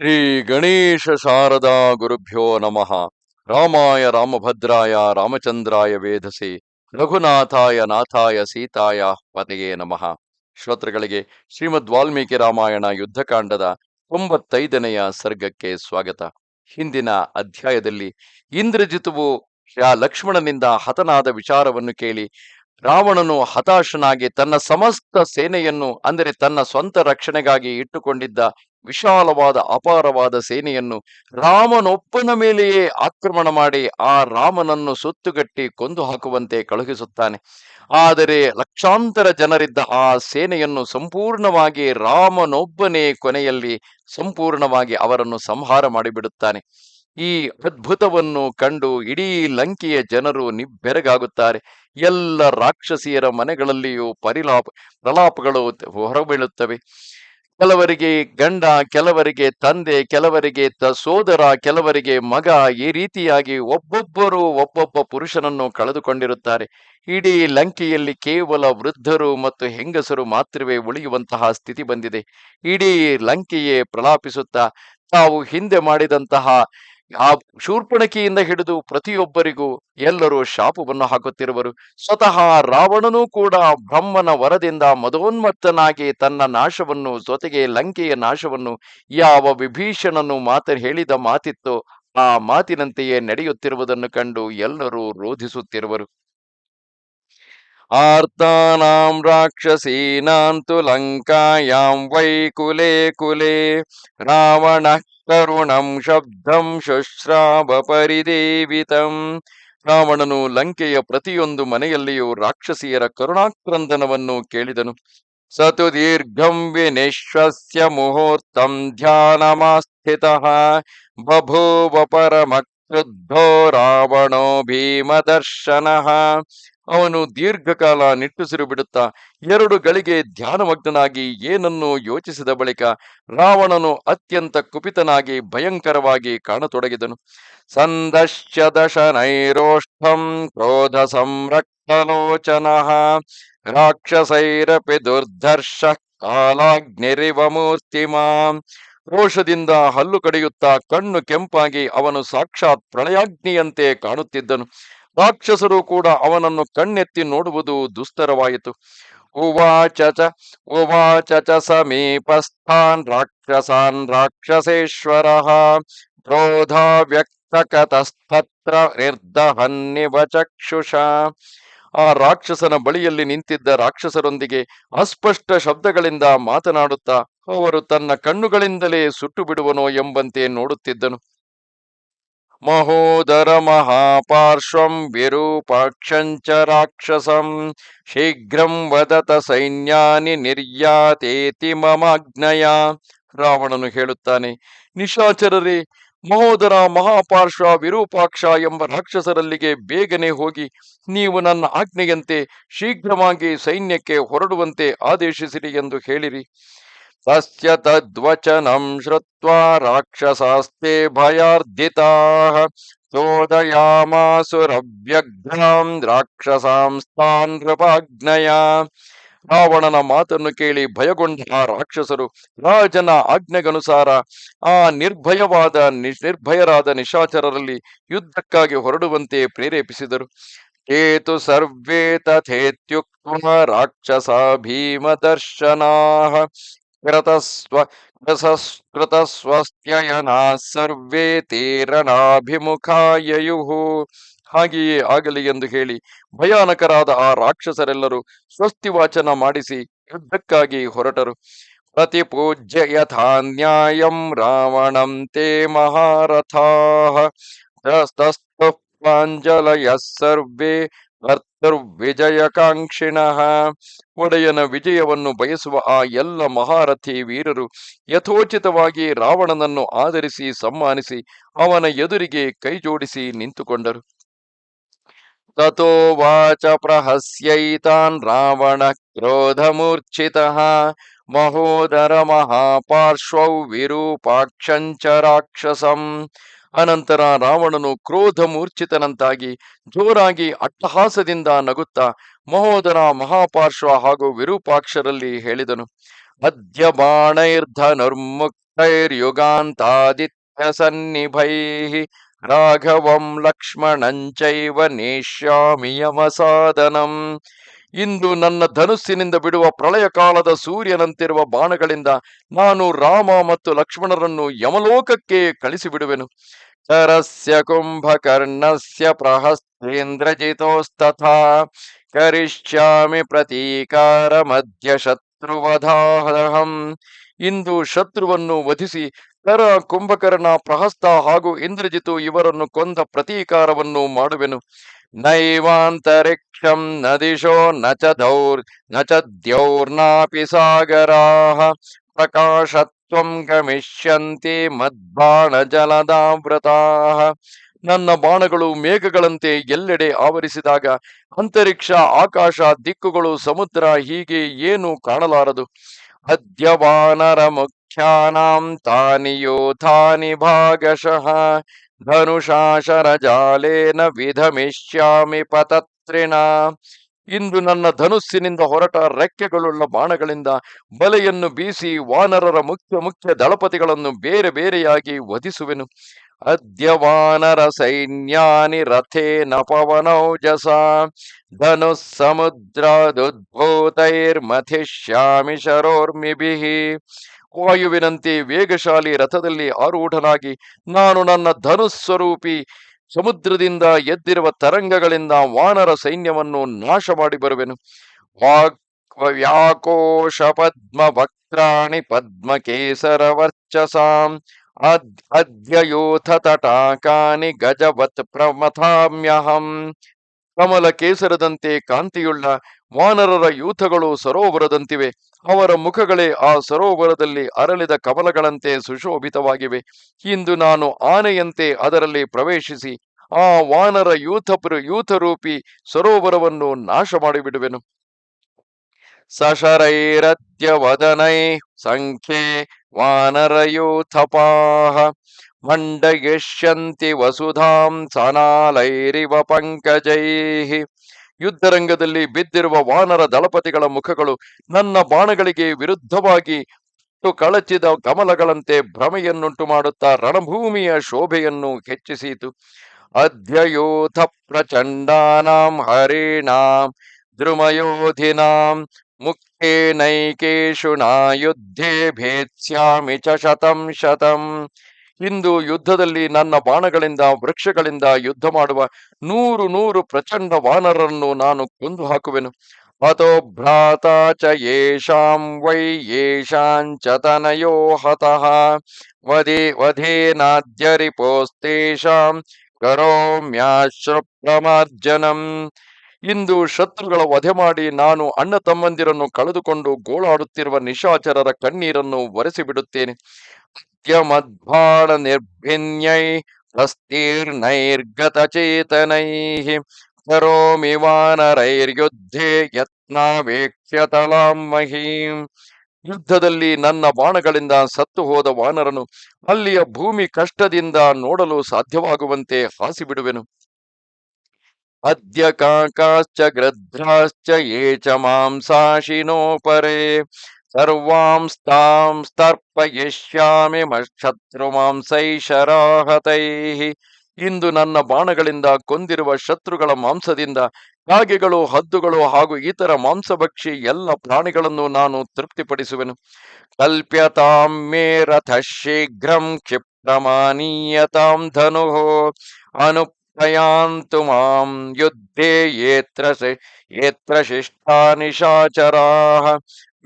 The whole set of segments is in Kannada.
ಶ್ರೀ ಗಣೇಶ ಶಾರದಾ ಗುರುಭ್ಯೋ ನಮಃ. ರಾಮಾಯ ರಾಮಭದ್ರಾಯ ರಾಮಚಂದ್ರಾಯ ವೇಧಸಿ ರಘುನಾಥಾಯ ನಾಥಾಯ ಸೀತಾಯ ಪತೆಯೇ ನಮಃ. ಶ್ರೋತೃಗಳಿಗೆ ಶ್ರೀಮದ್ ವಾಲ್ಮೀಕಿ ರಾಮಾಯಣ ಯುದ್ಧಕಾಂಡದ ತೊಂಬತ್ತೈದನೆಯ ಸರ್ಗಕ್ಕೆ ಸ್ವಾಗತ. ಹಿಂದಿನ ಅಧ್ಯಾಯದಲ್ಲಿ ಇಂದ್ರಜಿತುವು ಆ ಲಕ್ಷ್ಮಣನಿಂದ ಹತನಾದ ವಿಚಾರವನ್ನು ಕೇಳಿ, ರಾವಣನು ಹತಾಶನಾಗಿ ತನ್ನ ಸಮಸ್ತ ಸೇನೆಯನ್ನು, ಅಂದರೆ ತನ್ನ ಸ್ವಂತ ರಕ್ಷಣೆಗಾಗಿ ಇಟ್ಟುಕೊಂಡಿದ್ದ ವಿಶಾಲವಾದ ಅಪಾರವಾದ ಸೇನೆಯನ್ನು ರಾಮನೊಬ್ಬನ ಮೇಲೆಯೇ ಆಕ್ರಮಣ ಮಾಡಿ ಆ ರಾಮನನ್ನು ಸುತ್ತುಗಟ್ಟಿ ಕೊಂದು ಹಾಕುವಂತೆ ಕಳುಹಿಸುತ್ತಾನೆ. ಆದರೆ ಲಕ್ಷಾಂತರ ಜನರಿದ್ದ ಆ ಸೇನೆಯನ್ನು ಸಂಪೂರ್ಣವಾಗಿ ರಾಮನೊಬ್ಬನೇ ಕೊನೆಯಲ್ಲಿ ಸಂಪೂರ್ಣವಾಗಿ ಅವರನ್ನು ಸಂಹಾರ ಮಾಡಿಬಿಡುತ್ತಾನೆ. ಈ ಅದ್ಭುತವನ್ನು ಕಂಡು ಇಡೀ ಲಂಕೆಯ ಜನರು ನಿಬ್ಬೆರಗಾಗುತ್ತಾರೆ. ಎಲ್ಲ ರಾಕ್ಷಸಿಯರ ಮನೆಗಳಲ್ಲಿಯೂ ಪರಿಲಾಪ ಪ್ರಲಾಪಗಳು ಹೊರಬೀಳುತ್ತವೆ. ಕೆಲವರಿಗೆ ಗಂಡ, ಕೆಲವರಿಗೆ ತಂದೆ, ಕೆಲವರಿಗೆ ತ ಸೋದರ, ಕೆಲವರಿಗೆ ಮಗ ಈ ರೀತಿಯಾಗಿ ಒಬ್ಬೊಬ್ಬರು ಒಬ್ಬೊಬ್ಬ ಪುರುಷನನ್ನು ಕಳೆದುಕೊಂಡಿರುತ್ತಾರೆ. ಇಡೀ ಲಂಕೆಯಲ್ಲಿ ಕೇವಲ ವೃದ್ಧರು ಮತ್ತು ಹೆಂಗಸರು ಮಾತ್ರವೇ ಉಳಿಯುವಂತಹ ಸ್ಥಿತಿ ಬಂದಿದೆ. ಇಡೀ ಲಂಕೆಯೇ ಪ್ರಲಾಪಿಸುತ್ತಾ ತಾವು ಹಿಂದೆ ಮಾಡಿದಂತಹ ಆ ಶೂರ್ಪಣಕಿಯಿಂದ ಹಿಡಿದು ಪ್ರತಿಯೊಬ್ಬರಿಗೂ ಎಲ್ಲರೂ ಶಾಪವನ್ನು ಹಾಕುತ್ತಿರುವರು. ಸ್ವತಃ ರಾವಣನೂ ಕೂಡ ಬ್ರಹ್ಮನ ವರದಿಂದ ಮದೋನ್ಮತ್ತನಾಗಿ ತನ್ನ ನಾಶವನ್ನು, ಜೊತೆಗೆ ಲಂಕೆಯ ನಾಶವನ್ನು, ಯಾವ ವಿಭೀಷಣನು ಮಾತ ಹೇಳಿದ ಮಾತಿತ್ತೋ ಆ ಮಾತಿನಂತೆಯೇ ನಡೆಯುತ್ತಿರುವುದನ್ನು ಕಂಡು ಎಲ್ಲರೂ ರೋಧಿಸುತ್ತಿರುವರು. ಆರ್ತಾನಾಂ ಲಂಕಾಯಾಂ ವೈ ಕುಲೆ ಕುಲೆ ರಾವಣ ಕರುಣಂ ಶಬ್ದಂ ಶುಶ್ರಾವ ಪರಿದೇವಿತಂ. ರಾವಣನು ಲಂಕೆಯ ಪ್ರತಿಯೊಂದು ಮನೆಯಲ್ಲಿಯೂ ರಾಕ್ಷಸಿಯರ ಕರುಣಾಕ್ರಂದನವನ್ನು ಕೇಳಿದನು. ಸತು ದೀರ್ಘಂ ವಿನಿಶ್ವಸ್ಯ ಮುಹೂರ್ತಂ ಧ್ಯಾನಮಾಸ್ಥಿತಃ. ಬಭೂವ ಪರಮ ಕ್ರುದ್ಧೋ ರಾವಣೋ ಭೀಮದರ್ಶನಃ. ಅವನು ದೀರ್ಘಕಾಲ ನಿಟ್ಟುಸಿರು ಬಿಡುತ್ತಾ ಎರಡು ಗಳಿಗೆ ಧ್ಯಾನಮಗ್ನಾಗಿ ಏನನ್ನು ಯೋಚಿಸಿದ ಬಳಿಕ ರಾವಣನು ಅತ್ಯಂತ ಕುಪಿತನಾಗಿ ಭಯಂಕರವಾಗಿ ಕಾಣತೊಡಗಿದನು. ಸಂದಶ್ಯ ದಶನೈರೋಷ್ಠಂ ಕ್ರೋಧ ಸಂರಕ್ಷಲೋಚನಃ ರಾಕ್ಷಸೈರಪಿ ದುರ್ಧರ್ಷ ಕಾಲಾಗ್ನಿರಿವ ಮೂರ್ತಿಮಾಂ. ರೋಷದಿಂದ ಹಲ್ಲು ಕಡಿಯುತ್ತಾ ಕಣ್ಣು ಕೆಂಪಾಗಿ ಅವನು ಸಾಕ್ಷಾತ್ ಪ್ರಳಯಾಗ್ನಿಯಂತೆ ಕಾಣುತ್ತಿದ್ದನು. ರಾಕ್ಷಸರು ಕೂಡ ಅವನನ್ನು ಕಣ್ಣೆತ್ತಿ ನೋಡುವುದು ದುಸ್ತರವಾಯಿತು. ಉವಾಚಚ ಉವಾಚಚ ಸಮೀಪಸ್ಥಾನ್ ರಾಕ್ಷಸಾನ್ ರಾಕ್ಷಸೇಶ್ವರ. ಕ್ರೋಧ ವ್ಯಕ್ತಕತಸ್ತತ್ರ ನಿರ್ದಹನ್ನಿವ ಚಕ್ಷುಷ. ಆ ರಾಕ್ಷಸನ ಬಳಿಯಲ್ಲಿ ನಿಂತಿದ್ದ ರಾಕ್ಷಸರೊಂದಿಗೆ ಅಸ್ಪಷ್ಟ ಶಬ್ದಗಳಿಂದ ಮಾತನಾಡುತ್ತಾ, ಅವರು ತನ್ನ ಕಣ್ಣುಗಳಿಂದಲೇ ಸುಟ್ಟು ಬಿಡುವನೋ ಎಂಬಂತೆ ನೋಡುತ್ತಿದ್ದನು. ಮಹೋದರ ಮಹಾಪಾರ್ಶ್ವಂ ವಿರೂಪಾಕ್ಷಂಚ ರಾಕ್ಷಸಂ. ಶೀಘ್ರಂ ವದತ ಸೈನ್ಯಾನಿ ನಿರ್ಯಾತೇತಿ ಮಮಾಜ್ಞಯ ರಾವಣನು ಹೇಳುತ್ತಾನೆ, ನಿಶಾಚರರೇ, ಮಹೋದರ ಮಹಾಪಾರ್ಶ್ವ ವಿರೂಪಾಕ್ಷ ಎಂಬ ರಾಕ್ಷಸರಲ್ಲಿಗೆ ಬೇಗನೆ ಹೋಗಿ ನೀವು ನನ್ನ ಆಜ್ಞೆಯಂತೆ ಶೀಘ್ರವಾಗಿ ಸೈನ್ಯಕ್ಕೆ ಹೊರಡುವಂತೆ ಆದೇಶಿಸಿರಿ ಎಂದು ಹೇಳಿರಿ. ತಸ್ಯ ತದ್ವಚನಂ ಶ್ರುತ್ವಾ ರಾಕ್ಷಸಾಸ್ತೆ ಭಯಾರ್ಧಿತಾಹ ಚೋದಯಾಮಾಸುರವ್ಯಘ್ನಾಂ ರಾಕ್ಷಸಾಂಸ್ತಾನ್ ನೃಪಾಜ್ಞಯ ರಾವಣನ ಮಾತನ್ನು ಕೇಳಿ ಭಯಗೊಂಡ ರಾಕ್ಷಸರು ರಾಜನ ಆಜ್ಞೆಗನುಸಾರ ಆ ನಿರ್ಭಯವಾದ ನಿರ್ಭಯರಾದ ನಿಶಾಚರರಲ್ಲಿ ಯುದ್ಧಕ್ಕಾಗಿ ಹೊರಡುವಂತೆ ಪ್ರೇರೇಪಿಸಿದರು. ಏತು ಸರ್ವೇ ತಥೇತ್ಯುಕ್ತ ರಾಕ್ಷಸ ಭೀಮದರ್ಶನಾ ಕೃತಸ್ವಸ್ತ್ಯಯನಾ ಸರ್ವೇ ಹಾಗೆಯೇ ಆಗಲಿ ಎಂದು ಹೇಳಿ ಭಯಾನಕರಾದ ಆ ರಾಕ್ಷಸರೆಲ್ಲರೂ ಸ್ವಸ್ತಿ ವಾಚನ ಮಾಡಿಸಿ ಯುದ್ಧಕ್ಕಾಗಿ ಹೊರಟರು. ಪ್ರತಿಪೂಜ್ಯ ಯಥಾ ನ್ಯಾಯಂ ರಾವಣಂ ತೇ ಮಹಾರಥಾ. ಸರ್ವೇ ವಿಜಯಕಾಂಕ್ಷಿಣಃ ಒಡೆಯನ ವಿಜಯವನ್ನು ಬಯಸುವ ಆ ಎಲ್ಲ ಮಹಾರಥಿ ವೀರರು ಯಥೋಚಿತವಾಗಿ ರಾವಣನನ್ನು ಆಧರಿಸಿ ಸಮ್ಮಾನಿಸಿ ಅವನ ಎದುರಿಗೆ ಕೈಜೋಡಿಸಿ ನಿಂತುಕೊಂಡರು. ತಥೋ ವಾಚ ಪ್ರಹಸ್ಯೈತಾನ್ ರಾವಣ ಕ್ರೋಧಮೂರ್ಛಿತ ಮಹೋದರ ಮಹಾಪಾರ್ಶ್ವೌ ವಿರೂಪಾಕ್ಷಂಚ ರಾಕ್ಷಸಂ ಅನಂತರ ರಾವಣನು ಕ್ರೋಧ ಮೂರ್ಛಿತನಂತಾಗಿ ಜೋರಾಗಿ ಅಟ್ಟಹಾಸದಿಂದ ನಗುತ್ತಾ ಮಹೋದರ ಮಹಾಪಾರ್ಶ್ವ ಹಾಗೂ ವಿರೂಪಾಕ್ಷರಲ್ಲಿ ಹೇಳಿದನು ಅದ್ಯ ಬಾಣೈರ್ಧ ಸನ್ನಿಭೈ ರಾಘವಂ ಲಕ್ಷ್ಮಣಂಚೈವ ನೇಷ್ಯಾಮಿ ಸಾಧನಂ ಇಂದು ನನ್ನ ಧನುಸ್ಸಿನಿಂದ ಬಿಡುವ ಪ್ರಳಯ ಕಾಲದ ಸೂರ್ಯನಂತಿರುವ ಬಾಣಗಳಿಂದ ನಾನು ರಾಮ ಮತ್ತು ಲಕ್ಷ್ಮಣರನ್ನು ಯಮಲೋಕಕ್ಕೆ ಕಳಿಸಿಬಿಡುವೆನು. ಕರಸ್ಯ ಕುಂಭಕರ್ಣಸ್ಯ ಪ್ರಹಸ್ತೇಂದ್ರಜಿತೋಸ್ತಥಾ, ಕರಿಷ್ಯಾಮಿ ಪ್ರತೀಕಾರ ಮಧ್ಯ ಶತ್ರುವಧಾಹಂ ಇಂದು ಶತ್ರುವನ್ನು ವಧಿಸಿ ಕರ ಕುಂಭಕರ್ಣ, ಪ್ರಹಸ್ತ ಹಾಗೂ ಇಂದ್ರಜಿತು ಇವರನ್ನು ಕೊಂದ ಪ್ರತೀಕಾರವನ್ನು ಮಾಡುವೆನು. ನೈವಾಂತರಿಕ್ಷಂ ನದಿಶೋ ನ ಚ ದ್ಯೌರ್ನಾಪಿ ಸಾಗರಾಹ ಪ್ರಕಾಶತ್ವಂ ಗಮಿಷ್ಯಂತಿ ಮದ್ಬಾಣ ಜಲದಾವೃತಾಹ ನನ್ನ ಬಾಣಗಳು ಮೇಘಗಳಂತೆ ಎಲ್ಲೆಡೆ ಆವರಿಸಿದಾಗ ಅಂತರಿಕ್ಷ, ಆಕಾಶ, ದಿಕ್ಕುಗಳು, ಸಮುದ್ರ ಹೀಗೆ ಏನು ಕಾಣಲಾರದು. ಅದ್ಯ ಮುಖ್ಯಾನಾಂ ಮುಖ್ಯಾನಾಂ ತಾನಿ ಭಾಗಶಃ. ಧನುಷಾಶರಜಾಲೇನ ವಿಧಮಿಷ್ಯಾಮಿ ಪತತ್ರಿಣ. ಇಂದು ನನ್ನ ಧನುಸ್ಸಿನಿಂದ ಹೊರಟ ರೆಕ್ಕೆಗಳುಳ್ಳ ಬಾಣಗಳಿಂದ ಬಲೆಯನ್ನು ಬೀಸಿ ವಾನರರ ಮುಖ್ಯ ಮುಖ್ಯ ದಳಪತಿಗಳನ್ನು ಬೇರೆ ಬೇರೆಯಾಗಿ ವಧಿಸುವೆನು. ಅದ್ಯ ವಾನರ ಸೈನ್ಯಾನಿ ರಥೇನ ಧನು ಧನುಸ್ ಸಮುದ್ರಾದುದ್ಭೂತೈರ್ಮಥಿಷ್ಯಾಮಿ ಶರೋರ್ಮಿಭಿಃ ವಾಯುವಿನಂತೆ ವೇಗಶಾಲಿ ರಥದಲ್ಲಿ ಆರೂಢನಾಗಿ ನಾನು ನನ್ನ ಧನುಸ್ವರೂಪಿ ಸಮುದ್ರದಿಂದ ಎದ್ದಿರುವ ತರಂಗಗಳಿಂದ ವಾನರ ಸೈನ್ಯವನ್ನು ನಾಶ ಮಾಡಿ ಬರುವೆನು. ವ್ಯಾಕೋಶ ಪದ್ಮ ವಕ್ರಾಣಿ ಪದ್ಮ ಕೇಸರ ವರ್ಚಸಾಂ. ಅದ್ ಅದ್ಯಯೋಥ ತಟಾಕಾನಿ ಗಜವತ್ ಪ್ರಮಥಾಮ್ಯಹಂ. ಕಮಲ ಕೇಸರದಂತೆ ಕಾಂತಿಯುಳ್ಳ ವಾನರರ ಯೂಥಗಳು ಸರೋವರದಂತಿವೆ. ಅವರ ಮುಖಗಳೇ ಆ ಸರೋವರದಲ್ಲಿ ಅರಳಿದ ಕಮಲಗಳಂತೆ ಸುಶೋಭಿತವಾಗಿವೆ. ಇಂದು ನಾನು ಆನೆಯಂತೆ ಅದರಲ್ಲಿ ಪ್ರವೇಶಿಸಿ ಆ ವಾನರ ಯೂಥ ಯೂಥರೂಪಿ ಸರೋವರವನ್ನು ನಾಶ ಮಾಡಿಬಿಡುವೆನು ಸಶರೈರತ್ಯವದನೈ ಸಂಖ್ಯೆ ವಾನರಯೂಥಪಾಹ ಮಂಡಯಿಷ್ಯಂತಿ ವಸುಧಾಂ ಸನಾಲೈರಿವ ಪಂಕಜೈಃ. ಯುದ್ಧರಂಗದಲ್ಲಿ ಬಿದ್ದಿರುವ ವಾನರ ದಳಪತಿಗಳ ಮುಖಗಳು ನನ್ನ ಬಾಣಗಳಿಗೆ ವಿರುದ್ಧವಾಗಿ ಕಳಚಿದ ಕಮಲಗಳಂತೆ ಭ್ರಮೆಯನ್ನುಂಟು ಮಾಡುತ್ತಾ ರಣಭೂಮಿಯ ಶೋಭೆಯನ್ನು ಹೆಚ್ಚಿಸಿತು. ಅಧ್ಯಯೋಥ ಪ್ರಚಂಡಾನಾಂ, ಹರಿಣಾಂ, ದ್ರುಮಯೋಧಿನಾಂ ಮುಕ್ತೇನೈಕೇಶು ನಾ ಯುದ್ಧೇ ಭೇತ್ಸ್ಯಾಮಿ ಚ ಶತಂ ಶತಂ. ಇಂದು ಯುದ್ಧದಲ್ಲಿ ನನ್ನ ಬಾಣಗಳಿಂದ, ವೃಕ್ಷಗಳಿಂದ ಯುದ್ಧ ಮಾಡುವ ನೂರು ನೂರು ಪ್ರಚಂಡ ವಾನರನ್ನು ನಾನು ಕೊಂದು ಹಾಕುವೆನು. ಅತೋ ಭ್ರಾತ ಚ ಯೇಷಾಂ ವೈ ಯೇಷಾಂಚ ತನಯೋ ಹತಃ. ವಧೇ ವಧೇನಾದ್ಯ ಇಂದು ಶತ್ರುಗಳ ವಧೆ ಮಾಡಿ ನಾನು ಅಣ್ಣ ತಮ್ಮಂದಿರನ್ನು ಕಳೆದುಕೊಂಡು ಗೋಳಾಡುತ್ತಿರುವ ನಿಶಾಚರರ ಕಣ್ಣೀರನ್ನು ಒರೆಸಿಬಿಡುತ್ತೇನೆ. ಮದ್ಭಾಣ ಹಸ್ತೀರ್ನೈರ್ಗತ ಚೇತನೈಃ ಕರೋಮಿ ವಾನರೈರ್ಯುದ್ಧೇ ಯತ್ನಾವೇಕ್ಷ್ಯತಲಾಂ ಮಹೀಂ. ಯುದ್ಧದಲ್ಲಿ ನನ್ನ ಬಾಣಗಳಿಂದ ಸತ್ತು ಹೋದ ವಾನರನು ಅಲ್ಲಿಯ ಭೂಮಿ ಕಷ್ಟದಿಂದ ನೋಡಲು ಸಾಧ್ಯವಾಗುವಂತೆ ಹಾಸಿಬಿಡುವೆನು. ಅದ್ಯ ಕಾಕಾಶ್ಚ ಗೃಧ್ರಾಶ್ಚ ಯೇ ಮಾಂಸಾಶಿನೋಪರೇ. ಮಾಂಸಾಶಿನೋ ಸರ್ವಾಂಸ್ತಾಂ ಸ್ತರ್ಪಯಿಷ್ಯಾಮಿ ಶತ್ರು ಮಾಂಸೈಶರಾಹತೈಃ ಇಂದು ನನ್ನ ಬಾಣಗಳಿಂದ ಕೊಂದಿರುವ ಶತ್ರುಗಳ ಮಾಂಸದಿಂದ ಕಾಗೆಗಳು ಹದ್ದುಗಳು ಹಾಗೂ ಇತರ ಮಾಂಸಭಕ್ಷಿ ಎಲ್ಲ ಪ್ರಾಣಿಗಳನ್ನು ನಾನು ತೃಪ್ತಿಪಡಿಸುವೆನು. ಕಲ್ಪ್ಯತಾಂ ಮೇ ರಥ ಶೀಘ್ರಂ ಕ್ಷಿಪ್ರಮಾನೀಯತಾಂ ಧನು ಅನುಪ್ರಯಾಂತು ಮಾಂ ಯುದ್ಧೇ ಯೇತ್ರ ಯೇತ್ರ ಶಿಷ್ಟಾ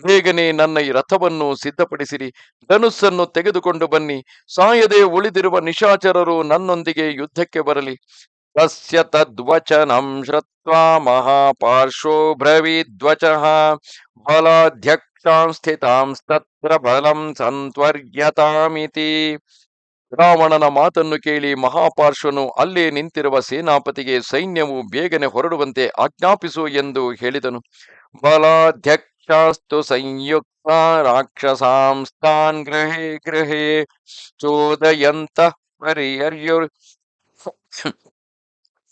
ಬೇಗನೆ ನನ್ನ ಈ ರಥವನ್ನು ಸಿದ್ಧಪಡಿಸಿರಿ. ಧನುಸ್ಸನ್ನು ತೆಗೆದುಕೊಂಡು ಬನ್ನಿ. ಸಾಯದೆ ಉಳಿದಿರುವ ನಿಶಾಚರರು ನನ್ನೊಂದಿಗೆ ಯುದ್ಧಕ್ಕೆ ಬರಲಿ. ಸಸ್ಯ ತದ್ವಚನಂ ಶ್ರತ್ವಾ ಮಹಾಪಾರ್ಶ್ವೋ ಬ್ರವೀದ್ವಚ ಬಲಾಧ್ಯಕ್ಷಾಂ ಸ್ಥಿತಾಂಸ್ತತ್ರ ಬಲಂ ಸಂತ್ವರ್ಯತಾಮಿತಿ. ರಾವಣನ ಮಾತನ್ನು ಕೇಳಿ ಮಹಾಪಾರ್ಶ್ವನು ಅಲ್ಲೇ ನಿಂತಿರುವ ಸೇನಾಪತಿಗೆ ಸೈನ್ಯವು ಬೇಗನೆ ಹೊರಡುವಂತೆ ಆಜ್ಞಾಪಿಸು ಎಂದು ಹೇಳಿದನು. ಬಲಾಧ್ಯಕ್ಷಾಸ್ತು ಸಂಯುಕ್ತ ರಾಕ್ಷಸಾಂಸ್ತಾನ್ ಗೃಹೇ ಚೋದಯಂತ ಪರಿಯರ್ಯುರ್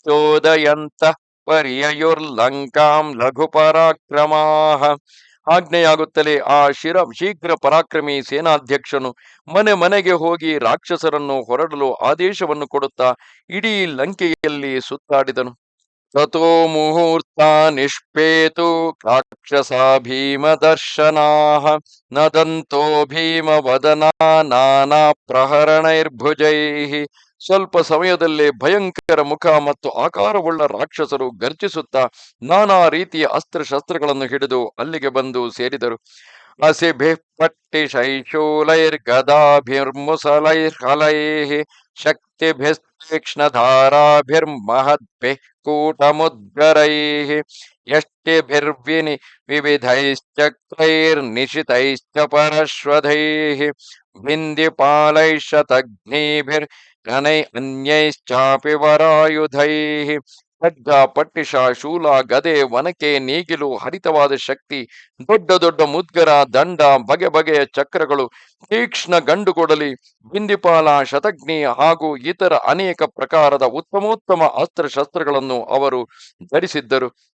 ಚೋದಯಂತ ಪರ್ಯಯುರ್ಲಂಕಾಂ ಲಘು ಪರಾಕ್ರಮಾಃ ಆಜ್ಞೆಯಾಗುತ್ತಲೇ ಆ ಶಿರ ಶೀಘ್ರ ಪರಾಕ್ರಮಿ ಸೇನಾಧ್ಯಕ್ಷನು ಮನೆ ಮನೆಗೆ ಹೋಗಿ ರಾಕ್ಷಸರನ್ನು ಹೊರಡಲು ಆದೇಶವನ್ನು ಕೊಡುತ್ತಾ ಇಡೀ ಲಂಕೆಯಲ್ಲಿ ಸುತ್ತಾಡಿದನು. ತಥೋ ಮುಹೂರ್ತ ನಿಷ್ಪೇತು ರಾಕ್ಷಸಾ ಭೀಮದರ್ಶನಾಃ ನದಂತೋ ಭೀಮವದನಾ ನಾನಾ ಪ್ರಹರಣೈರ್ಭುಜೈ ಸ್ವಲ್ಪ ಸಮಯದಲ್ಲೇ ಭಯಂಕರ ಮುಖ ಮತ್ತು ಆಕಾರವುಳ್ಳ ರಾಕ್ಷಸರು ಗರ್ಜಿಸುತ್ತಾ ನಾನಾ ರೀತಿಯ ಅಸ್ತ್ರಶಸ್ತ್ರಗಳನ್ನು ಹಿಡಿದು ಅಲ್ಲಿಗೆ ಬಂದು ಸೇರಿದರು. ಅಸಿಭಿಃ ಪಟ್ಟಿಶೈಶೂಲೈರ್ಗದಾಭಿರ್ಮುಸಲೈರ್ಹಲೈಃ ಶಕ್ತಿಭಿಸ್ತೀಕ್ಷ್ಣಧಾರಾಭಿರ್ಮಹದ್ಭಿಃ ಕೂಟमुद्गरैः यष्टिभिर्विनि विविधैश्चक्रैर्निशितैश्च परश्वधैः बिन्दिपालैः शतघ्नीभिर्घनै अन्यैश्चापि वरायुधैः ಖಡ್ಗ ಪಟ್ಟಿಷ ಶೂಲ ಗದೆ ವನಕೆ ನೇಗಿಲು ಹರಿತವಾದ ಶಕ್ತಿ, ದೊಡ್ಡ ದೊಡ್ಡ ಮುದ್ಗರ ದಂಡ, ಬಗೆ ಬಗೆಯ ಚಕ್ರಗಳು, ತೀಕ್ಷ್ಣ ಗಂಡುಗೊಡಲಿ ಬಿಂದಿಪಾಲ, ಶತಗ್ನಿ ಹಾಗೂ ಇತರ ಅನೇಕ ಪ್ರಕಾರದ ಉತ್ತಮೋತ್ತಮ ಅಸ್ತ್ರಶಸ್ತ್ರಗಳನ್ನು ಅವರು ಧರಿಸಿದ್ದರು.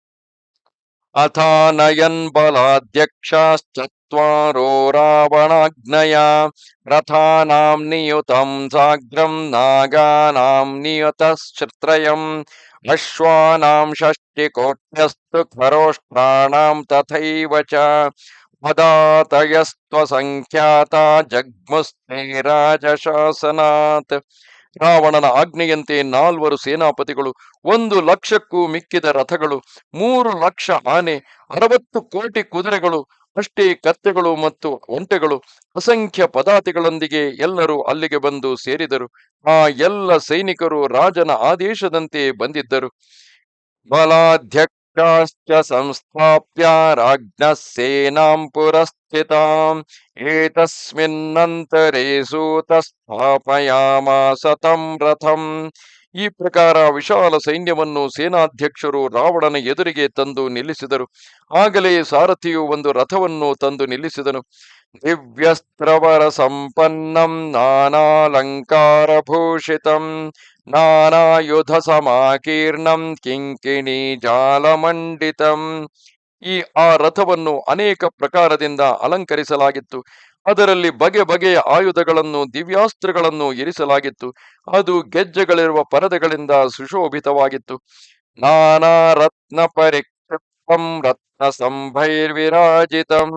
ಅಥಾನಯನ್ ಬಲಾಧ್ಯಕ್ಷಾಶ್ಚತ್ವಾರೋ ರಾವಣಾಗ್ನಯ, ರಥಾನಾಂ ನಿಯುತಂ ಸಾಗ್ರಂ ನಾಗಾನಾಂ ನಿಯುತಶ್ತ್ರಯಂ ಅಶ್ವಾನಾಂ ಷಷ್ಟಿಕೋಟ್ಯಸ್ತು ಖರೋಷ್ಟ್ರಾಣಾಂ ತಥೈವ ಚ ಮದಾತಯಸ್ತ್ವಸಂಖ್ಯಾತ ಜಗ್ಮುಸ್ತೆ ರಾಜಶಾಸನಾತ್ ರಾವಣನ ಆಜ್ಞೆಯಂತೆ ನಾಲ್ವರು ಸೇನಾಪತಿಗಳು ಒಂದು ಲಕ್ಷಕ್ಕೂ ಮಿಕ್ಕಿದ ರಥಗಳು, ಮೂರು ಲಕ್ಷ ಆನೆ, ಅರವತ್ತು ಕೋಟಿ ಕುದುರೆಗಳು ಅಷ್ಟೇ ಕತ್ತೆಗಳು ಮತ್ತು ಒಂಟೆಗಳು ಅಸಂಖ್ಯ ಪದಾತಿಗಳೊಂದಿಗೆ ಎಲ್ಲರೂ ಅಲ್ಲಿಗೆ ಬಂದು ಸೇರಿದರು. ಆ ಎಲ್ಲ ಸೈನಿಕರು ರಾಜನ ಆದೇಶದಂತೆ ಬಂದಿದ್ದರು. ಬಲಾಧ್ಯಕ್ಷಾಶ್ಚ ಸಂಸ್ಥಾಪ್ಯ ರಾಜ್ಞ ಸೇನಾಂ ಪುರಸ್ಥಿತಾಂ. ಏತಸ್ಮಿನ್ನಂತರೇ ಸೂತ ಸ್ಥಾಪಯಾಮಾಸ ತಂ ರಥಂ. ಈ ಪ್ರಕಾರ ವಿಶಾಲ ಸೈನ್ಯವನ್ನು ಸೇನಾಧ್ಯಕ್ಷರು ರಾವಣನ ಎದುರಿಗೆ ತಂದು ನಿಲ್ಲಿಸಿದರು. ಆಗಲೇ ಸಾರಥಿಯು ಒಂದು ರಥವನ್ನು ತಂದು ನಿಲ್ಲಿಸಿದನು. ದಿವ್ಯಸ್ತ್ರವರ ಸಂಪನ್ನಂ ನಾನಾಲಂಕಾರ ಭೂಷಿತಂ ನಾನಾಯುಧ ಸಮಾಕೀರ್ಣಂ ಕಿಂಕಿಣಿ ಜಾಲಮಂಡಿತಂ. ಈ ಆ ರಥವನ್ನು ಅನೇಕ ಪ್ರಕಾರದಿಂದ ಅಲಂಕರಿಸಲಾಗಿತ್ತು. ಅದರಲ್ಲಿ ಬಗೆ ಬಗೆಯ ಆಯುಧಗಳನ್ನು, ದಿವ್ಯಾಸ್ತ್ರಗಳನ್ನು ಇರಿಸಲಾಗಿತ್ತು. ಅದು ಗೆಜ್ಜೆಗಳಿರುವ ಪರದೆಗಳಿಂದ ಸುಶೋಭಿತವಾಗಿತ್ತು. ನಾನಾ ರತ್ನ ಪರಿಕ್ಷಿಪ್ತಂ ರತ್ನ ಸಂಭೈರ್ವಿರಾಜಿತಂ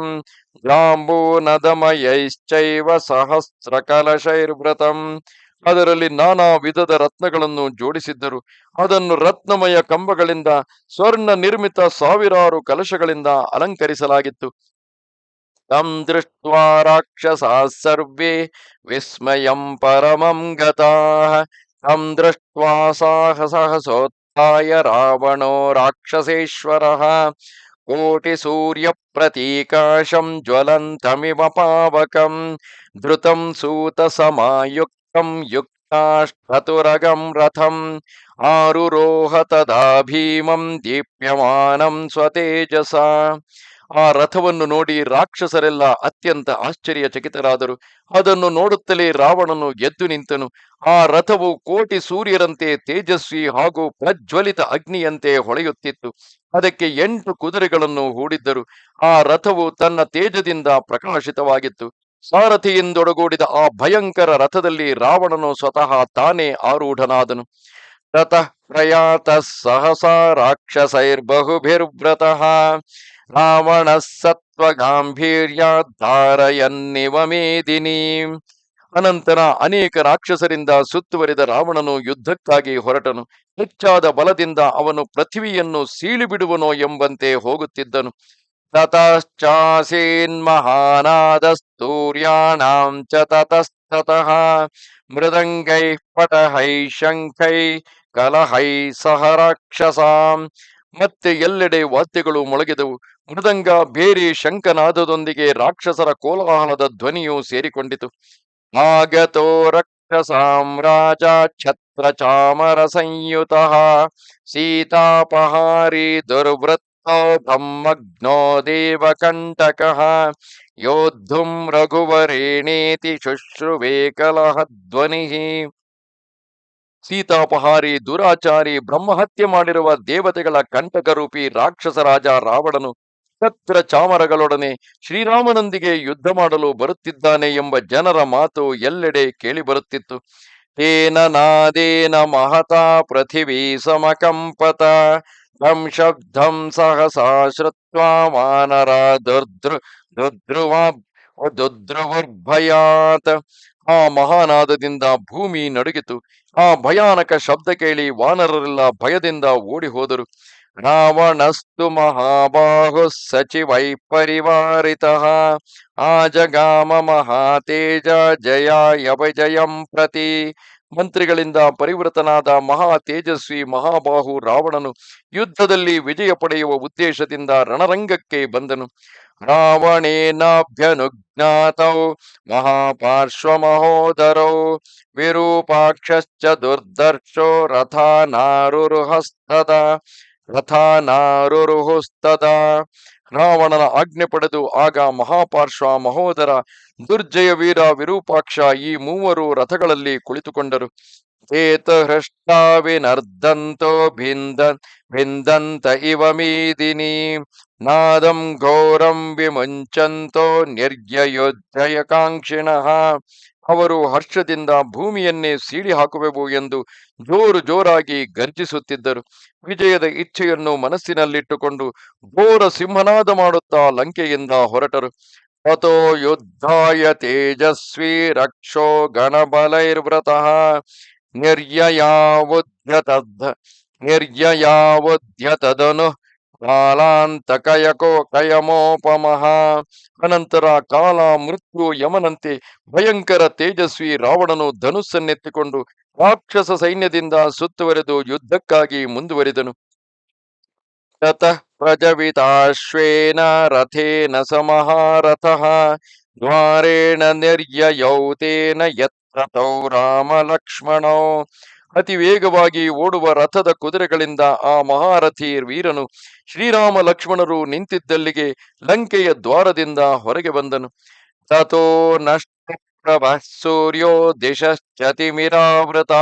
ಜಾಂಬೂನದಮಯೈಶ್ಚೈವ ಸಹಸ್ರ ಕಲಶೈರ್ವ್ರತಂ ಅದರಲ್ಲಿ ನಾನಾ ವಿಧದ ರತ್ನಗಳನ್ನು ಜೋಡಿಸಿದ್ದರು. ಅದನ್ನು ರತ್ನಮಯ ಕಂಬಗಳಿಂದ ಸ್ವರ್ಣ ನಿರ್ಮಿತ ಸಾವಿರಾರು ಕಲಶಗಳಿಂದ ಅಲಂಕರಿಸಲಾಗಿತ್ತು. ತಂ ದೃಷ್ಟ್ವಾ ರಾಕ್ಷಸಾ ಸರ್ವೇ ವಿಸ್ಮಯಂ ಪರಮಂ ಗತಾಃ ತಂ ದೃಷ್ಟ್ವಾ ಸಾಹಸಹಸೋತ್ಥಾಯ ರಾವಣೋ ರಾಕ್ಷಸೇಶ್ವರಃ ಕೋಟಿ ಸೂರ್ಯ ಪ್ರತೀಕಾಶಂ ಜ್ವಲಂತಮಿವ ಪಾವಕಂ ಧೃತಂ ಸೂತ ಸಮಾಯುಕ್ತಂ ಯುಕ್ತಾಷ್ಟತುರಗಂ ರಥಂ ಆರುರೋಹ ತದಾ ಭೀಮಂ ದೀಪ್ಯಮಾನಂ ಸ್ವತೇಜಸ ಆ ರಥವನ್ನು ನೋಡಿ ರಾಕ್ಷಸರೆಲ್ಲ ಅತ್ಯಂತ ಆಶ್ಚರ್ಯಚಕಿತರಾದರು. ಅದನ್ನು ನೋಡುತ್ತಲೇ ರಾವಣನು ಎದ್ದು ನಿಂತನು. ಆ ರಥವು ಕೋಟಿ ಸೂರ್ಯರಂತೆ ತೇಜಸ್ವಿ ಹಾಗೂ ಪ್ರಜ್ವಲಿತ ಅಗ್ನಿಯಂತೆ ಹೊಳೆಯುತ್ತಿತ್ತು. ಅದಕ್ಕೆ ಎಂಟು ಕುದುರೆಗಳನ್ನು ಹೂಡಿದ್ದರು. ಆ ರಥವು ತನ್ನ ತೇಜದಿಂದ ಪ್ರಕಾಶಿತವಾಗಿತ್ತು. ಸಾರಥಿಯಿಂದೊಡಗೂಡಿದ ಆ ಭಯಂಕರ ರಥದಲ್ಲಿ ರಾವಣನು ಸ್ವತಃ ತಾನೇ ಆರೂಢನಾದನು. ರಥಃ ಪ್ರಯಾತ सहसा ರಾಕ್ಷಸೈರ್ಬಹುಭಿರ್ವ್ರತಃ ರಾವಣ सत्त्वगाम्भीर्याद्धारयन्निव मेदिनीम् ಅನಂತರ ಅನೇಕ ರಾಕ್ಷಸರಿಂದ ಸುತ್ತುವರಿದ ರಾವಣನು ಯುದ್ಧಕ್ಕಾಗಿ ಹೊರಟನು. ಹೆಚ್ಚಾದ ಬಲದಿಂದ ಅವನು ಪೃಥ್ವಿಯನ್ನು ಸೀಳಿಬಿಡುವನೋ ಎಂಬಂತೆ ಹೋಗುತ್ತಿದ್ದನು. ತತಶ್ಚಾಸೀನ್ಮಹಾನಾದಸ್ತೂರ್ಯಾಣಾಂ ಚ ತತಸ್ತತಃ ಮೃದಂಗೈ ಪಟಹೈ ಶಂಖೈ ಕಲಹೈ ಸಹ ರಾಕ್ಷಸಾಂ. ಮತ್ತೆ ಎಲ್ಲೆಡೆ ವಾದ್ಯಗಳು ಮೊಳಗಿದವು. ಮೃದಂಗ ಬೇರೆ ಶಂಕನಾದದೊಂದಿಗೆ ರಾಕ್ಷಸರ ಕೋಲಾಹಲದ ಧ್ವನಿಯು ಸೇರಿಕೊಂಡಿತು. ಆಗತೋ ರಕ್ಷಸಾಂ ರಾಜ ಛತ್ರ ಚಾಮರ ಸಂಯುತ ಸೀತಾಪಹಾರಿ ದುರ್ವೃತ್ತ ಬ್ರಹ್ಮಗ್ನೋ ದೇವಕಂಟಕಃ. ಯೋದ್ಧುಂ ರಘುವರೇಣೇತಿ ಶುಶ್ರುವೇ ಕಲಹ ಧ್ವನಿಃ ಸೀತಾಪಹಾರಿ, ದುರಾಚಾರಿ, ಬ್ರಹ್ಮಹತ್ಯೆ ಮಾಡಿರುವ ದೇವತೆಗಳ ಕಂಟಕರೂಪಿ ರಾಕ್ಷಸ ರಾಜ ರಾವಣನು ಛತ್ರ ಚಾಮರಗಳೊಡನೆ ಶ್ರೀರಾಮನೊಂದಿಗೆ ಯುದ್ಧ ಮಾಡಲು ಬರುತ್ತಿದ್ದಾನೆ ಎಂಬ ಜನರ ಮಾತು ಎಲ್ಲೆಡೆ ಕೇಳಿಬರುತ್ತಿತ್ತು. ತೇನ ನಾದೇನ ಮಹತಾ ಪೃಥಿವೀ ಸಮಕಂಪತ ತಂ ಶಬ್ದಂ ಸಹಸಾ ಶ್ರುತ್ವಾ ಮಾನರ ದುರ್ದೃ ದುದ್ರುವ ದುದ್ರುವರ್ಭಯಾತ್ ಆ ಮಹಾನಾದದಿಂದ ಭೂಮಿ ನಡುಗಿತು. ಆ ಭಯಾನಕ ಶಬ್ದ ಕೇಳಿ ವಾನರರೆಲ್ಲ ಭಯದಿಂದ ಓಡಿ ಹೋದರು ರಾವಣಸ್ತು ಮಹಾಬಾಹು ಸಚಿವೈ ಪರಿವಾರಿತ. ಆ ಜಗಾಮ ಮಹಾತೇಜ ಜಯ ವಿಜಯಂ ಪ್ರತಿ. ಮಂತ್ರಿಗಳಿಂದ ಪರಿವೃತನಾದ ಮಹಾ ತೇಜಸ್ವಿ ಮಹಾಬಾಹು ರಾವಣನು ಯುದ್ಧದಲ್ಲಿ ವಿಜಯ ಪಡೆಯುವ ಉದ್ದೇಶದಿಂದ ರಣರಂಗಕ್ಕೆ ಬಂದನು. ರಾವಣೇನಾಭ್ಯನುಜ್ಞಾತೌ ಮಹಾಪಾರ್ಶ್ವಮಹೋದರೌ ವಿರೂಪಾಕ್ಷಶ್ಚ ದುರ್ದರ್ಶೋ ರಥಾನಾರುರುಹಸ್ತದ ರಥಾನಾರುರುಹುಸ್ತದ ರಾವಣನ ಆಜ್ಞೆ ಪಡೆದು ಆಗ ಮಹಾಪಾರ್ಶ್ವ ಮಹೋದರ ದುರ್ಜಯ ವೀರ ವಿರೂಪಾಕ್ಷ ಈ ಮೂವರು ರಥಗಳಲ್ಲಿ ಕುಳಿತುಕೊಂಡರು. ಏತ ಹೃಷ್ಟಾವಿನರ್ದಂತೋ ಭಿಂದ ಭಿಂದಂತ ಇವ ಮೀದಿನಿ ನಾದಂ ಘೋರಂ ವಿಮುಂಚಂತೋ ನಿರ್ಯಯೋಧ್ಯಯ ಕಾಂಕ್ಷಿಣಃ ಅವರು ಹರ್ಷದಿಂದ ಭೂಮಿಯನ್ನೇ ಸೀಳಿ ಹಾಕುವೆವು ಎಂದು ಜೋರು ಜೋರಾಗಿ ಗರ್ಜಿಸುತ್ತಿದ್ದರು. ವಿಜಯದ ಇಚ್ಛೆಯನ್ನು ಮನಸ್ಸಿನಲ್ಲಿಟ್ಟುಕೊಂಡು ಘೋರ ಸಿಂಹನಾದ ಮಾಡುತ್ತಾ ಲಂಕೆಯಿಂದ ಹೊರಟರು. ಅಥೋ ಯುದ್ಧಾಯ ತೇಜಸ್ವಿ ರಕ್ಷೋ ಗಣಬಲೈರ್ವ್ರತಃ ನಿರ್ಯಯಾವುದ್ಯತದ್ ನಿರ್ಯಯಾವುದ್ಯತದನು ಕಾಲಾಂತಕಯಕೋ ಕಯಮೋಪಮಃ ಅನಂತರ ಕಾಲ ಮೃತ್ಯು ಯಮನಂತೆ ಭಯಂಕರ ತೇಜಸ್ವಿ ರಾವಣನು ಧನುಸ್ಸನ್ನೆತ್ತಿಕೊಂಡು ರಾಕ್ಷಸ ಸೈನ್ಯದಿಂದ ಸುತ್ತುವರೆದು ಯುದ್ಧಕ್ಕಾಗಿ ಮುಂದುವರಿದನು. ತತಃ ಪ್ರಜವಿತಾಶ್ವೇನ ರಥೇನ ಸಮಹಾರಥಃ ದ್ವಾರೇಣ ನಿರ್ಯಯೌ ತೇನ ಯತ್ರತೌ ರಾಮ ಲಕ್ಷ್ಮಣೋ ಅತಿ ವೇಗವಾಗಿ ಓಡುವ ರಥದ ಕುದುರೆಗಳಿಂದ ಆ ಮಹಾರಥಿ ವೀರನು ಶ್ರೀರಾಮ ಲಕ್ಷ್ಮಣರು ನಿಂತಿದ್ದಲ್ಲಿಗೆ ಲಂಕೆಯ ದ್ವಾರದಿಂದ ಹೊರಗೆ ಬಂದನು. ತಥೋ ನಷ್ಟ ಸೂರ್ಯೋ ದಿಶಶ್ಚತಿಮಿರಾವೃತಾ.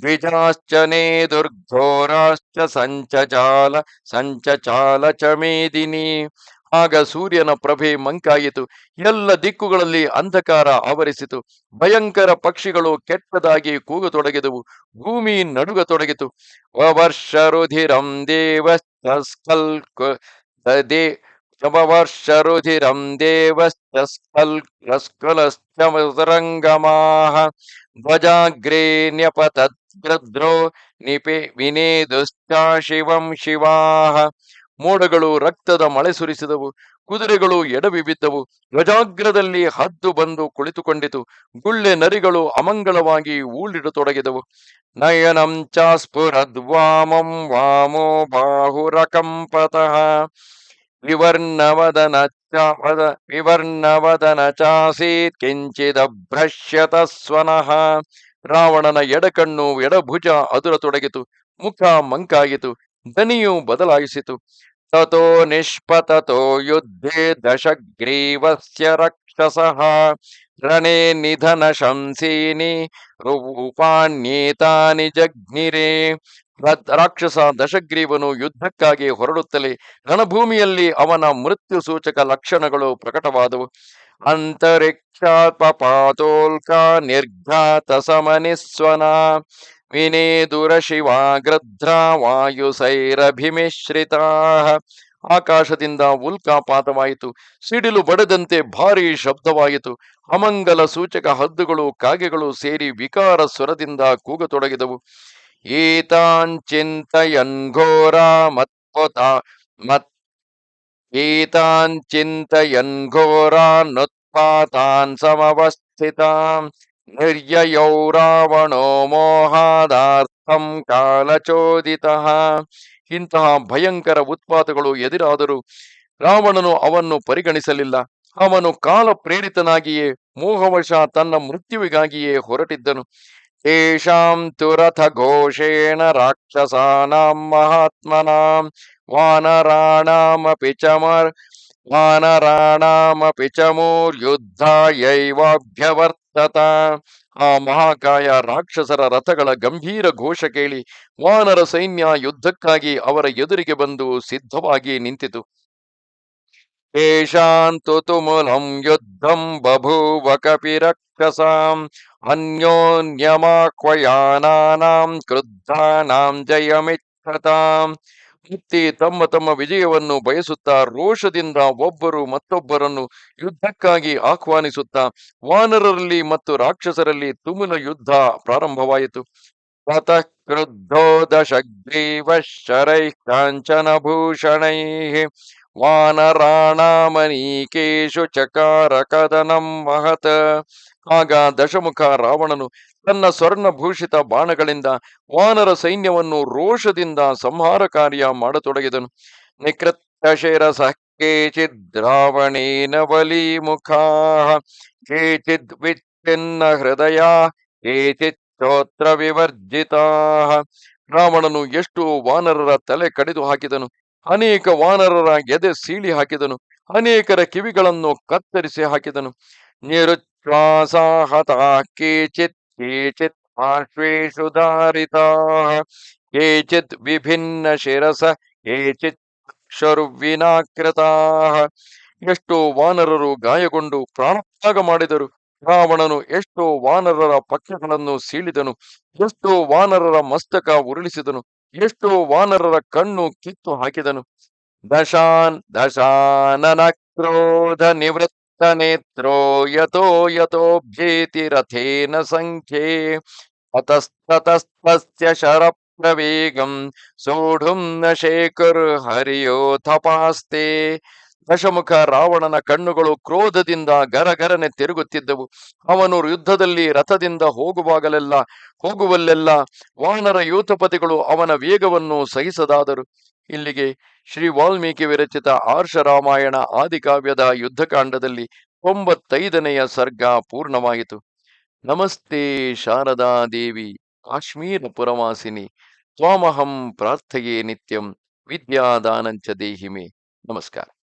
ದ್ವಿಜಾಶ್ಚ ದುರ್ಘೋರಾಶ್ಚ ಸಂಚಚಾಲ ಸಂಚಚಾಲ ಚ ಮೇದಿನಿ. ಆಗ ಸೂರ್ಯನ ಪ್ರಭೆ ಮಂಕಾಯಿತು. ಎಲ್ಲ ದಿಕ್ಕುಗಳಲ್ಲಿ ಅಂಧಕಾರ ಆವರಿಸಿತು. ಭಯಂಕರ ಪಕ್ಷಿಗಳು ಕೆಟ್ಟದಾಗಿ ಕೂಗತೊಡಗಿದವು. ಭೂಮಿ ನಡುಗತೊಡಗಿತು. ವವರ್ಷ ರುಧಿರಂ ನಿಪೇ ವಿನೇ ವರ್ಷ ರುಧಿರಂ ದೇವಸ್ಕಲ್ ಮೋಡಗಳು ರಕ್ತದ ಮಳೆ ಸುರಿಸಿದವು, ಕುದುರೆಗಳು ಎಡವಿ ಬಿದ್ದವು, ಗಜಾಗ್ರದಲ್ಲಿ ಹದ್ದು ಬಂದು ಕುಳಿತುಕೊಂಡಿತು, ಗುಳ್ಳೆ ನರಿಗಳು ಅಮಂಗಳವಾಗಿ ಊಳಿಡತೊಡಗಿದವು. ನಯನಂ ಚಾಸ್ಫುರದ್ವಾಮಂ ಸ್ಫುರದ್ವಾಮಂ ವಾಮೋ ಬಾಹುರಕಂಪತಃ ವಿವರ್ಣವದನ ವದ, ವಿವರ್ಣವದನ ಚಾಸೀತ್ ಕಿಂಚಿದಭ್ರಶ್ಯತ ಸ್ವನಃ. ರಾವಣನ ಎಡಕಣ್ಣು ಎಡಭುಜ ಅದುರತೊಡಗಿತು, ಮುಖ ಮಂಕಾಯಿತು ದನಿಯು ಬದಲಾಯಿಸಿತು. ತಥೋ ನಿಷ್ಪತೋ ಯುದ್ಧೇ ದಶಗ್ರೀವಸ್ಯ ರಕ್ಷಸಃ. ರಣೇ ನಿಧನ ಶಂಸೀನಿ ರೂಪಾಣ್ಯೇತಾನಿ ಜಗ್ನಿರೇ. ರಾಕ್ಷಸ, ದಶಗ್ರೀವನು ಯುದ್ಧಕ್ಕಾಗಿ ಹೊರಡುತ್ತಲೇ ರಣಭೂಮಿಯಲ್ಲಿ ಅವನ ಮೃತ್ಯು ಸೂಚಕ ಲಕ್ಷಣಗಳು ಪ್ರಕಟವಾದವು. ಅಂತರಿಕ್ಷಾತ್ಪಾತೋಲ್ಕ ನಿರ್ಘಾತ ಸಮನಿಸ್ವನ ವಿನೇದುರ ಶಿವಾಗ್ರಧ್ರ ವಾಯುಸೈರಭಿಮಿಶ್ರಿತಾ ಆಕಾಶದಿಂದ ಉಲ್ಕಾಪಾತವಾಯಿತು, ಸಿಡಿಲು ಬಡದಂತೆ ಭಾರೀ ಶಬ್ದವಾಯಿತು, ಅಮಂಗಲ ಸೂಚಕ ಹದ್ದುಗಳು ಕಾಗೆಗಳು ಸೇರಿ ವಿಕಾರ ಸ್ವರದಿಂದ ಕೂಗತೊಡಗಿದವು. ಈತಾಂಚಿಂತಯನ್ಘೋರ ಮತ್ಪೊತ, ಮತ್ ಈತಾಂಚಿಂತಯನ್ಘೋರ ನೊತ್ಪಾತಾನ್ ಸಮವಸ್ಥಿತಾಂ. ನಿರ್ಯಯೌ ರಾವಣೋ ಮೋಹಾದಾರ್ಥಂ ಕಾಲಚೋದಿತಃ. ಇಂತಹ ಭಯಂಕರ ಉತ್ಪಾತಗಳು ಎದುರಾದರೂ ರಾವಣನು ಅವನ್ನು ಪರಿಗಣಿಸಲಿಲ್ಲ. ಅವನು ಕಾಲ ಪ್ರೇರಿತನಾಗಿಯೇ ಮೋಹವಶ ತನ್ನ ಮೃತ್ಯುವಿಗಾಗಿಯೇ ಹೊರಟಿದ್ದನು. ತೇಷಾಂ ತುರಥ ಘೋಷೇಣ ರಾಕ್ಷಸಾನಾಂ ಮಹಾತ್ಮನಾಂ ವಾನರಾಣಾಮಪಿ ಚಮರ್ ವಾನರಾಣಾಮಪಿ ಚಮೂರ್ಯುದ್ಧಾಯೈವಾಭ್ಯವರ್ತತ ಆ ಮಹಾಕಾಯ ರಾಕ್ಷಸರ ರಥಗಳ ಗಂಭೀರ ಘೋಷ ಕೇಳಿ ವಾನರ ಸೈನ್ಯ ಯುದ್ಧಕ್ಕಾಗಿ ಅವರ ಎದುರಿಗೆ ಬಂದು ಸಿದ್ಧವಾಗಿ ನಿಂತಿತು येषान्तु तुमुलं युद्धं बभूव कपिरक्षसाम् ಅನ್ಯೋನ್ಯಮಾಕ್ವಯಾನಾಂ ಕ್ರುದ್ಧಾನಾಂ ಜಯಮಿಚ್ಛತಾಂ ಮುಕ್ತಿ ತಮ್ಮ ತಮ್ಮ ವಿಜಯವನ್ನು ಬಯಸುತ್ತಾ ರೋಷದಿಂದ ಒಬ್ಬರು ಮತ್ತೊಬ್ಬರನ್ನು ಯುದ್ಧಕ್ಕಾಗಿ ಆಹ್ವಾನಿಸುತ್ತಾ ವಾನರರಲ್ಲಿ ಮತ್ತು ರಾಕ್ಷಸರಲ್ಲಿ ತುಮುಲ ಯುದ್ಧ ಪ್ರಾರಂಭವಾಯಿತು. ತತಃ ಕ್ರುದ್ಧೋ ದಶಗ್ರೀವ ಶರೈಃ ಕಾಂಚನಭೂಷಣೈಃ ವಾನರಾಣಾಮನೀಕೇಶು ಚಕಾರ ಕದನಂ ಮಹತ. ಆಗ ದಶಮುಖ ರಾವಣನು ತನ್ನ ಸ್ವರ್ಣಭೂಷಿತ ಬಾಣಗಳಿಂದ ವಾನರ ಸೈನ್ಯವನ್ನು ರೋಷದಿಂದ ಸಂಹಾರ ಕಾರ್ಯ ಮಾಡತೊಡಗಿದನು. ನಿಕೃತ್ತಶೇರ ಸಹ ಕೇಚಿದ್ ರಾವಣೇನ ಬಲಿಮುಖಾ ಕೇಚಿದ್ ವಿಚ್ಛಿನ್ನ ಹೃದಯ, ಕೇಚಿತ್ ಶ್ರೋತ್ರ ವಿವರ್ಜಿತಾ ರಾವಣನು ಎಷ್ಟು ವಾನರರ ತಲೆ ಕಡಿದು ಹಾಕಿದನು, ಅನೇಕ ವಾನರರ ಎದೆ ಸೀಳಿ ಹಾಕಿದನು, ಅನೇಕರ ಕಿವಿಗಳನ್ನು ಕತ್ತರಿಸಿ ಹಾಕಿದನು. ನಿರುಚ್ಛ್ವಾಸಾಹತ ಕೇಚಿತ್ ಪಾರ್ಶ್ವೇಷು ಧಾರಿತಾ ಕೇಚಿತ್ ವಿಭಿನ್ನ ಶಿರಸ ಕೇಚಿತ್ ಶರುವಿನಾಕೃತಾ ಎಷ್ಟೋ ವಾನರರು ಗಾಯಗೊಂಡು ಪ್ರಾಣತ್ಯಾಗ ಮಾಡಿದರು. ರಾವಣನು ಎಷ್ಟೋ ವಾನರರ ಪಕ್ಷಗಳನ್ನು ಸೀಳಿದನು. ಎಷ್ಟೋ ವಾನರರ ಮಸ್ತಕ ಉರುಳಿಸಿದನು. ಎಷ್ಟೋ ವಾನರರ ಕಣ್ಣು ಕಿತ್ತು ಹಾಕಿದನು. ದಶಾನ್, ದಶಾನನ ಕ್ರೋಧ ನಿವೃತ್ತ ನೇತ್ರೋ ಯಥೋ ಸಂಖ್ಯೆ ಅತಸ್ತತಸ್ತಸ್ಯ ಶರ ಪ್ರವೇಗಂ ಸೋಢುಂ ನ ಶೇಖರ್ ಹರಿಯೋಥಪಾಸ್ತೆ ದಶಮುಖ ರಾವಣನ ಕಣ್ಣುಗಳು ಕ್ರೋಧದಿಂದ ಗರಗರನೆ ತಿರುಗುತ್ತಿದ್ದವು। ಅವನು ಯುದ್ಧದಲ್ಲಿ ರಥದಿಂದ ಹೋಗುವಾಗಲೆಲ್ಲ, ಹೋಗುವಲ್ಲೆಲ್ಲ ವಾನರ ಯೂಥಪತಿಗಳು ಅವನ ವೇಗವನ್ನು ಸಹಿಸದಾದರು। ಇಲ್ಲಿಗೆ ಶ್ರೀ ವಾಲ್ಮೀಕಿ ವಿರಚಿತ ಆರ್ಷ ರಾಮಾಯಣ ಆದಿಕಾವ್ಯದ ಯುದ್ಧಕಾಂಡದಲ್ಲಿ ಒಂಬತ್ತೈದನೆಯ ಸರ್ಗ ಪೂರ್ಣವಾಯಿತು. ನಮಸ್ತೆ ಶಾರದಾ ದೇವಿ ಕಾಶ್ಮೀರ ಪುರವಾಸಿನಿ ತ್ವಾಮಹಂ ಪ್ರಾರ್ಥೆಯೇ ನಿತ್ಯಂ, ವಿದ್ಯಾದಾನಂಚ ದೇಹಿಮೆ. ನಮಸ್ಕಾರ.